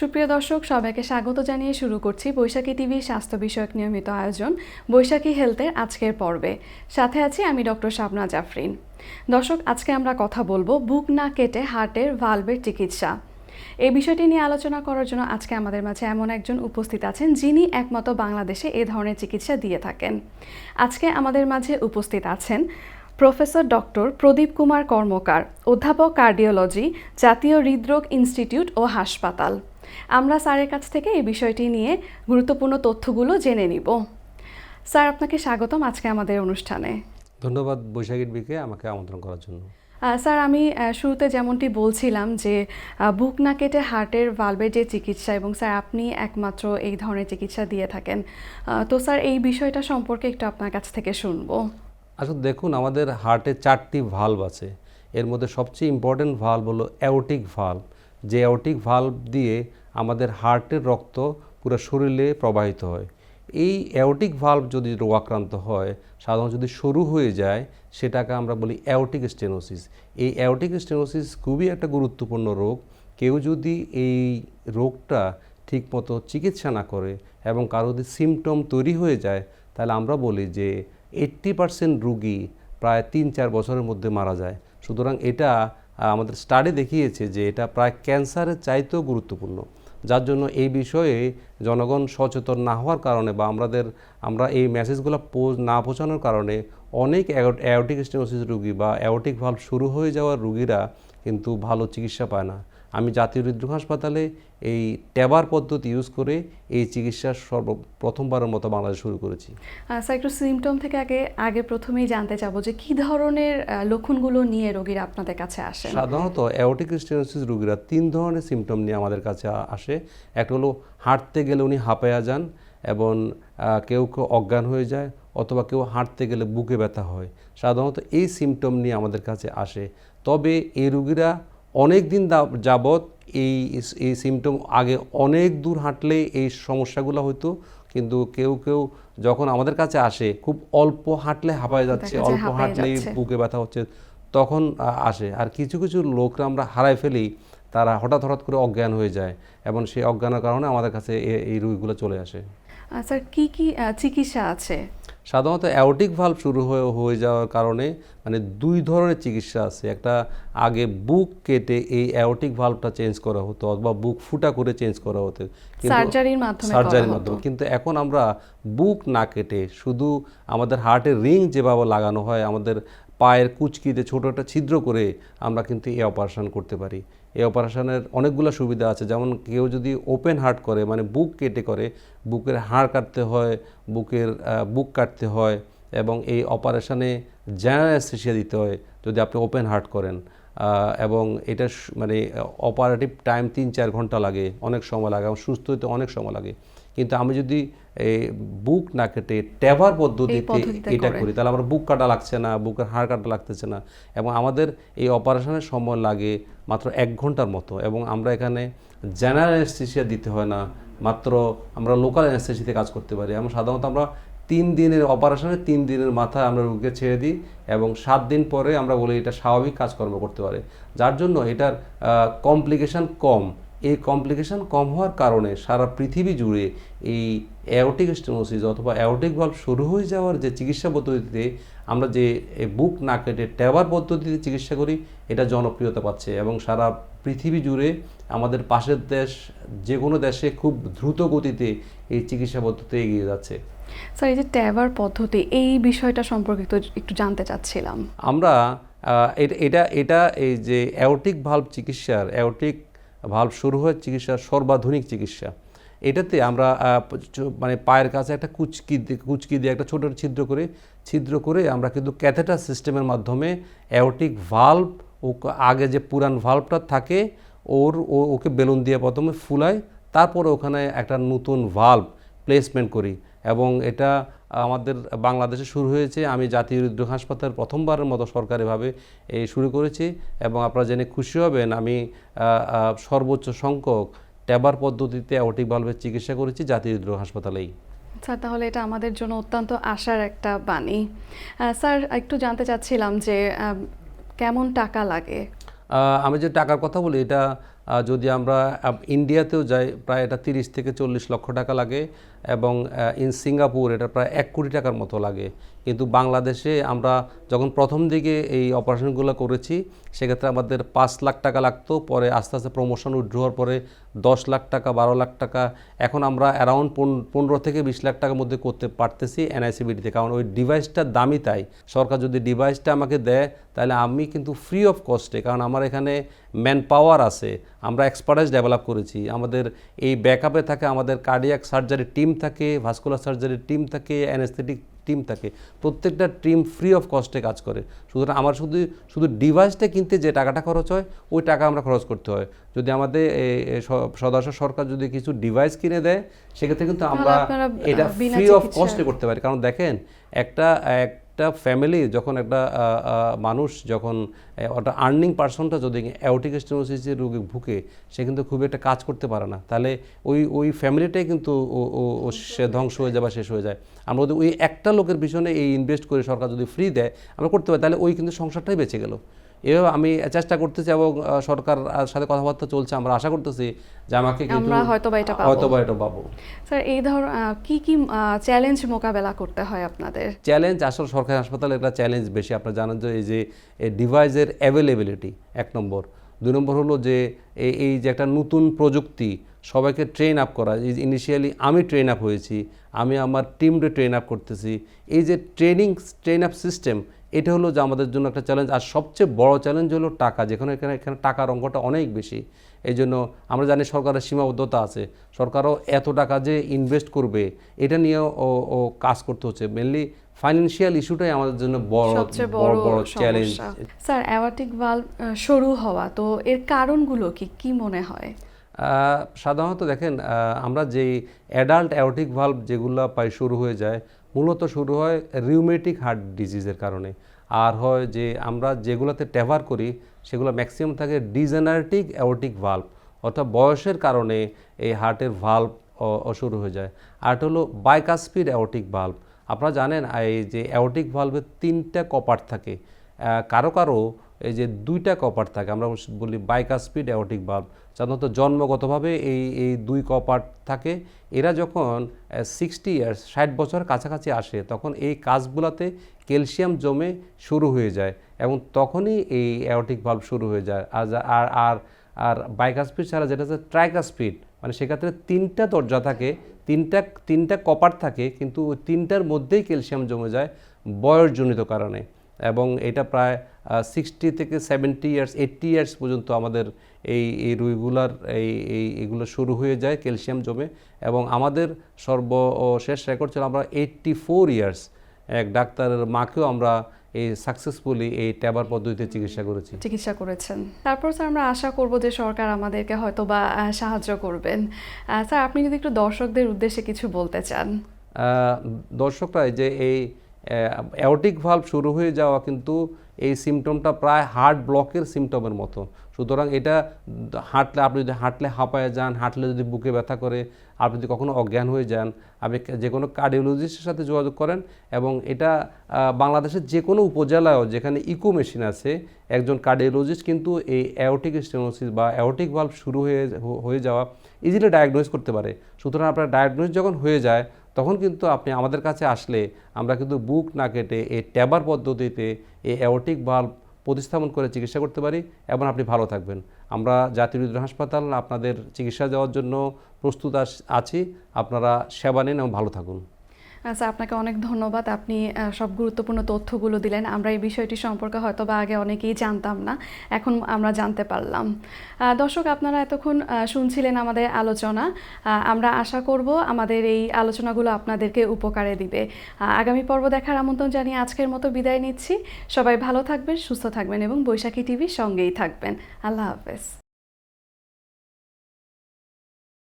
সুপ্রিয় দর্শক, সবাইকে স্বাগত জানিয়ে শুরু করছি বৈশাখী টিভি স্বাস্থ্য বিষয়ক নিয়মিত আয়োজন, বৈশাখী হেলথের আজকের পর্বে। সাথে আছি আমি ডক্টর শাবনা জাফরিন। দর্শক, আজকে আমরা কথা বলব বুক না কেটে হার্টের ভালভের চিকিৎসা। এই বিষয়টি নিয়ে আলোচনা করার জন্য আজকে আমাদের মাঝে এমন একজন উপস্থিত আছেন যিনি একমত বাংলাদেশে এ ধরনের চিকিৎসা দিয়ে থাকেন। আজকে আমাদের মাঝে উপস্থিত আছেন প্রফেসর ডক্টর প্রদীপ কুমার কর্মকার, অধ্যাপক কার্ডিওলজি, জাতীয় হৃদরোগ ইনস্টিটিউট ও হাসপাতাল। আমরা স্যারের কাছ থেকে এই বিষয়টি নিয়ে গুরুত্বপূর্ণ তথ্যগুলো জেনে নিব। স্যার আপনাকে স্বাগতম আজকে আমাদের অনুষ্ঠানে। ধন্যবাদ বৈশাখীর বিকে আমাকে আমন্ত্রণ করার জন্য। স্যার আমি শুরুতে যেমনটি বলছিলাম যে বুক না কেটে হার্টের ভালভের যে চিকিৎসা এবং স্যার আপনি একমাত্র এই ধরনের চিকিৎসা দিয়ে থাকেন। তো স্যার এই বিষয়টা সম্পর্কে একটু আপনার কাছ থেকে শুনব। আসলে দেখুন আমাদের হার্টে চারটি ভাল্ব আছে। এর মধ্যে সবচেয়ে ইম্পর্টেন্ট ভাল্ব হলো অ্যাওটিক ভাল্ব যে অ্যাওটিক ভাল্ব দিয়ে আমাদের হার্টের রক্ত পুরো শরীরে প্রবাহিত হয়। এই অ্যাওটিক ভাল্ব যদি রোগাক্রান্ত হয়, সাধারণত যদি সরু হয়ে যায়, সেটাকে আমরা বলি অ্যাওটিক স্টেনোসিস এই অ্যাওটিক স্টেনোসিস খুবই একটা গুরুত্বপূর্ণ রোগ। কেউ যদি এই রোগটা ঠিকমতো চিকিৎসা না করে এবং কারও যদি সিমটম তৈরি হয়ে যায়, তাহলে আমরা বলি যে এইট্টি পার্সেন্ট রুগী প্রায় তিন চার বছরের মধ্যে মারা যায়। সুতরাং এটা আমাদের স্টাডি দেখিয়েছে যে এটা প্রায় ক্যান্সারের চাইতেও গুরুত্বপূর্ণ। যার জন্য এই বিষয়ে জনগণ সচেতন না হওয়ার কারণে বা আমাদের, আমরা এই মেসেজগুলো না পৌঁছানোর কারণে অনেক অ্যাওটিক স্টেনোসিস রুগী বা অ্যাওটিক ভাল্ব শুরু হয়ে যাওয়ার রুগীরা কিন্তু ভালো চিকিৎসা পায় না। আমি জাতীয় হৃদরোগ হাসপাতালে এই ট্যাবার পদ্ধতি ইউজ করে এই চিকিৎসা সর্ব প্রথমবারের মতো বাংলাদেশে শুরু করেছি। স্যার একটু সিমটম থেকে আগে আগে প্রথমেই জানতে চাবো যে কি ধরনের লক্ষণগুলো নিয়ে রোগীরা আপনাদের কাছে আসে সাধারণত অ্যাওটিক স্টেনোসিস রোগীরা তিন ধরনের সিমটম নিয়ে আমাদের কাছে আসে। একটা হলো হাঁটতে গেলে উনি হাঁপায়া যান এবং কেউ কেউ অজ্ঞান হয়ে যায় অথবা কেউ হাঁটতে গেলে বুকে ব্যথা হয়। সাধারণত এই সিমটম নিয়ে আমাদের কাছে আসে। তবে এই রুগীরা অনেক দিন যাবৎ এই এই সিমটম আগে অনেক দূর হাঁটলে এই সমস্যাগুলো হতো কিন্তু কেউ কেউ যখন আমাদের কাছে আসে খুব অল্প হাঁটলে হাঁপায় যাচ্ছে অল্প হাঁটলেই বুকে ব্যথা হচ্ছে তখন আসে। আর কিছু কিছু লোকরা আমরা হারাই ফেলি তারা হঠাৎ হঠাৎ করে অজ্ঞান হয়ে যায় এবং সেই অজ্ঞানের কারণে আমাদের কাছে এই রোগীগুলো চলে আসে। স্যার কি কি চিকিৎসা আছে? সাধারণত অ্যাওটিক ভাল্ব শুরু হয়ে হয়ে যাওয়ার কারণে মানে দুই ধরনের চিকিৎসা আছে। একটা আগে বুক কেটে এই অ্যাওটিক ভাল্বটা চেঞ্জ করা হতো অথবা বুক ফুটা করে চেঞ্জ করা হতো। সার্জারির মাধ্যমে সার্জারির মাধ্যমে। কিন্তু এখন আমরা বুক না কেটে শুধু আমাদের হার্টের রিং যেভাবে লাগানো হয় আমাদের পায়ের কুচকিতে ছোটো একটা ছিদ্র করে আমরা কিন্তু এই অপারেশন করতে পারি। এই অপারেশনের অনেকগুলো সুবিধা আছে। যেমন কেউ যদি ওপেন হার্ট করে মানে বুক কেটে করে, বুকের হাড় কাটতে হয়, বুকের বুক কাটতে হয় এবং এই অপারেশনে জেনারেল অ্যাস্থেসিয়া দিতে হয় যদি আপনি ওপেন হার্ট করেন। এবং এটা মানে অপারেটিভ টাইম তিন চার ঘণ্টা লাগে, অনেক সময় লাগে এবং সুস্থ হতে অনেক সময় লাগে। কিন্তু আমি যদি এই বুক না কেটে ট্যাভার পদ্ধতিতে এটা করি। তাহলে আমার বুক কাটা লাগছে না বুকের হাড় কাটা লাগতেছে না। এবং আমাদের এই অপারেশনের সময় লাগে মাত্র এক ঘণ্টার মতো। এবং আমরা এখানে জেনারেল অ্যানেস্থেসিয়া দিতে হয় না মাত্র আমরা লোকাল অ্যানেস্থেসিতে কাজ করতে পারি। এবং সাধারণত আমরা তিন দিনের অপারেশনের তিন দিনের মাথায় আমরা রোগীকে ছেড়ে দিই এবং সাত দিন পরে আমরা বলি এটা স্বাভাবিক কাজকর্ম করতে পারে। যার জন্য এটার কমপ্লিকেশন কম। এই কমপ্লিকেশন কম হওয়ার কারণে সারা পৃথিবী জুড়ে এই অ্যাওটিক স্টেনোসিস অথবা অ্যাওটিক ভাল্ব শুরু হয়ে যাওয়ার যে চিকিৎসা পদ্ধতিতে আমরা যে বুক না কেটে ট্যাবার পদ্ধতিতে চিকিৎসা করি এটা জনপ্রিয়তা পাচ্ছে এবং সারা পৃথিবী জুড়ে আমাদের পাশের দেশ যে কোনো দেশে খুব দ্রুত গতিতে এই চিকিৎসা পদ্ধতি এগিয়ে যাচ্ছে। স্যার এই যে ট্যাবার পদ্ধতি এই বিষয়টা সম্পর্কে একটু একটু জানতে চাচ্ছিলাম। আমরা এটা- এটা এটা এই যে অ্যাওটিক ভাল্ব চিকিৎসার অ্যাওটিক ভাল্ব শুরু হয়, চিকিৎসা সর্বাধুনিক চিকিৎসা। এটাতে আমরা মানে পায়ের কাছে একটা কুচকি কুচকি দিয়ে একটা ছোটো ছিদ্র করে ছিদ্র করে আমরা কিন্তু ক্যাথেটার সিস্টেমের মাধ্যমে অ্যাওটিক ভাল্ব ও আগে যে পুরান ভাল্বটা থাকে, ওর, ও- ওকে বেলুন দিয়ে প্রথমে ফুলাই তারপরে ওখানে একটা নতুন ভাল্ব প্লেসমেন্ট করি। এবং এটা আমাদের বাংলাদেশে শুরু হয়েছে। আমি জাতীয় হৃদরোগ হাসপাতাল প্রথমবারের মতো সরকারিভাবে এই শুরু করেছি এবং আপনারা জেনে খুশি হবেন আমি সর্বোচ্চ সংখ্যক ট্যাবার পদ্ধতিতে অটিক ভালভের চিকিৎসা করেছি জাতীয় হৃদরোগ হাসপাতালেই। স্যার তাহলে এটা আমাদের জন্য অত্যন্ত আশার একটা বাণী। স্যার একটু জানতে চাচ্ছিলাম যে কেমন টাকা লাগে? আমি যে টাকার কথা বলি এটা যদি আমরা ইন্ডিয়াতেও যাই, প্রায় এটা তিরিশ থেকে চল্লিশ লক্ষ টাকা লাগে এবং ইন সিঙ্গাপুর এটা প্রায় এক কোটি টাকার মতো লাগে। কিন্তু বাংলাদেশে আমরা যখন প্রথম দিকে এই অপারেশনগুলো করেছি, সেক্ষেত্রে আমাদের পাঁচ লাখ টাকা লাগতো, পরে আস্তে আস্তে প্রমোশন উইথড্র পরে দশ লাখ টাকা, বারো লাখ টাকা। এখন আমরা অ্যারাউন্ড পনেরো থেকে বিশ লাখ টাকার মধ্যে করতে পারতেছি এনআইসিবিডিতে কারণ ওই ডিভাইসটার দামই তাই। সরকার যদি ডিভাইসটা আমাকে দেয়, তাহলে আমি কিন্তু ফ্রি অফ কস্টে কারণ আমার এখানে ম্যান পাওয়ার আছে। আমরা এক্সপার্টাইজ ডেভেলপ করেছি। আমাদের এই ব্যাকআপে থাকে আমাদের কার্ডিয়াক সার্জারি টিম থাকে ভাস্কুলার সার্জারির টিম থাকে অ্যানেস্থেটিক টিম থাকে প্রত্যেকটা টিম ফ্রি অফ কস্টে কাজ করে। সুতরাং আমার শুধু শুধু ডিভাইসটা কিনতে যে টাকাটা খরচ হয় ওই টাকা আমরা খরচ করতে হয়। যদি আমাদের সদস্য সরকার যদি কিছু ডিভাইস কিনে দেয় সেক্ষেত্রে কিন্তু আমরা এটা ফ্রি অফ কস্টে করতে পারি। কারণ দেখেন একটা একটা ফ্যামিলি যখন একটা মানুষ যখন একটা আর্নিং পার্সনটা যদি অ্যাওটিক স্টেনোসিসের রোগে ভুকে সে কিন্তু খুব একটা কাজ করতে পারে না। তাহলে ওই ওই ফ্যামিলিটাই কিন্তু ও- সে ধ্বংস হয়ে যায় বা শেষ হয়ে যায়। আমরা যদি ওই একটা লোকের পিছনে এই ইনভেস্ট করে সরকার যদি ফ্রি দেয়, আমরা করতে পারি। তাহলে ওই কিন্তু সংসারটাই বেঁচে গেল। এভাবে আমি চেষ্টা করতেছি এবং সরকার সাথে কথাবার্তা চলছে আমরা আশা করতেছি যে আমাকে আমরা হয়তো বা এটা পাবো। হয়তোবা এটা পাবো। স্যার এই ধর কি কি চ্যালেঞ্জ মোকাবেলা করতে হয় আপনাদের? চ্যালেঞ্জ আসলে সরকারি হাসপাতালে একটা চ্যালেঞ্জ বেশি। আপনারা জানেন যে এই যে ডিভাইসের অ্যাভেলেবিলিটি এক নম্বর। দুই নম্বর হলো যে এই যে একটা নতুন প্রযুক্তি সবাইকে ট্রেন আপ করা। এই ইনিশিয়ালি আমি ট্রেন আপ হয়েছি আমি আমার টিমকে ট্রেন আপ করতেছি। এই যে ট্রেনিং ট্রেন আপ সিস্টেম এটা হলো যে আমাদের জন্য একটা চ্যালেঞ্জ আর সবচেয়ে বড় চ্যালেঞ্জ হলো টাকা যেখানে এখানে এখানে টাকার অঙ্কটা অনেক বেশি। এই জন্য আমরা জানি সরকারের সীমাবদ্ধতা আছে। সরকারও এত টাকা যে ইনভেস্ট করবে এটা নিয়েও ও কাজ করতে হচ্ছে। মেনলি ফাইন্যান্সিয়াল ইস্যুটাই আমাদের জন্য বড় বড় বড় চ্যালেঞ্জ স্যার অ্যাওয়াটিক ভালভ সরু হওয়া তো এর কারণগুলো কি? কি মনে হয়? সাধারণত দেখেন আমরা যেই অ্যাডাল্ট অ্যাওটিক ভাল্ব যেগুলো পাই শুরু হয়ে যায় মূলত শুরু হয় রিউমেটিক হার্ট ডিজিজের কারণে। আর হয় যে আমরা যেগুলোতে ট্যাভার করি, সেগুলো ম্যাক্সিমাম থাকে ডিজেনারেটিক অ্যাওটিক ভাল্ভ অর্থাৎ বয়সের কারণে এই হার্টের ভাল্ব শুরু হয়ে যায়। আর হলো বাইকাসপিড অ্যাওটিক ভাল্ভ আপনারা জানেন, এই যে অ্যাওটিক ভাল্ভের তিনটা কপার থাকে। কারও কারও এই যে দুইটা কপার থাকে, আমরা বলি বাইকাস্পিড অ্যাওটিক ভাল্ব সাধারণত জন্মগতভাবে এই এই দুই কপার থাকে। এরা যখন সিক্সটি ইয়ার্স ষাট বছর কাছাকাছি আসে, তখন এই কাজগুলোতে ক্যালসিয়াম জমে শুরু হয়ে যায় এবং তখনই এই অ্যাওটিক ভাল্ব শুরু হয়ে যায়। আর আর আর আর বাইকাস্পিড ছাড়া যেটা হচ্ছে ট্রাইকাস্পিড মানে সেক্ষেত্রে তিনটা দরজা থাকে, তিনটা তিনটা কপার থাকে, কিন্তু ওই তিনটার মধ্যেই ক্যালসিয়াম জমে যায় বয়সজনিত কারণে। এবং এটা প্রায় সিক্সটি থেকে সেভেন্টি ইয়ার্স এইট্টি ইয়ার্স পর্যন্ত আমাদের এই এই রুইগুলার এই এই এগুলো শুরু হয়ে যায় ক্যালসিয়াম জমে এবং আমাদের সর্বশেষ রেকর্ড ছিল আমরা এইট্টি ফোর ইয়ার্স এক ডাক্তারের মাকেও আমরা এই সাকসেসফুলি এই ট্যাবার পদ্ধতিতে চিকিৎসা করেছি। চিকিৎসা করেছেন। তারপর স্যার আমরা আশা করব যে সরকার আমাদেরকে হয়তো বা সাহায্য করবেন। স্যার আপনি যদি একটু দর্শকদের উদ্দেশ্যে কিছু বলতে চান। দর্শকরা এই যে এই অ্যাওটিক ভাল্ব শুরু হয়ে যাওয়া কিন্তু এই সিমটমটা প্রায় হার্ট ব্লকের সিমটমের মতো সুতরাং এটা হাঁটলে, আপনি যদি হাঁটলে হাঁপায় যান, হাঁটলে যদি বুকে ব্যথা করে, আপনি যদি কখনো অজ্ঞান হয়ে যান, আপনি যে কোনো কার্ডিওলজিস্টের সাথে যোগাযোগ করেন এবং এটা বাংলাদেশের যে কোনো উপজেলায়ও যেখানে ইকো মেশিন আছে, একজন কার্ডিওলজিস্ট কিন্তু এই অ্যাওটিক স্টেনোসিস বা অ্যাওটিক ভাল্ব শুরু হয়ে হয়ে যাওয়া ইজিলি ডায়াগনোজ করতে পারে। সুতরাং আপনার ডায়াগনোজ যখন হয়ে যায় তখন কিন্তু আপনি আমাদের কাছে আসলে আমরা কিন্তু বুক না কেটে এই ট্যাবার পদ্ধতিতে এই অ্যাওটিক বাল্ব প্রতিস্থাপন করে চিকিৎসা করতে পারি এবং আপনি ভালো থাকবেন। আমরা জাতীয় হৃদয় হাসপাতাল আপনাদের চিকিৎসা দেওয়ার জন্য প্রস্তুত আছি। আপনারা সেবা নিন এবং ভালো থাকুন। স্যার আপনাকে অনেক ধন্যবাদ। আপনি সব গুরুত্বপূর্ণ তথ্যগুলো দিলেন। আমরা এই বিষয়টি সম্পর্কে হয়তো বা আগে অনেকেই জানতাম না। এখন আমরা জানতে পারলাম। দর্শক, আপনারা এতক্ষণ শুনছিলেন আমাদের আলোচনা। আমরা আশা করব আমাদের এই আলোচনাগুলো আপনাদেরকে উপকারে দিবে। আগামী পর্ব দেখার আমন্ত্রণ জানিয়ে আজকের মতো বিদায় নিচ্ছি। সবাই ভালো থাকবেন, সুস্থ থাকবেন এবং বৈশাখী টিভির সঙ্গেই থাকবেন। আল্লাহ হাফেজ।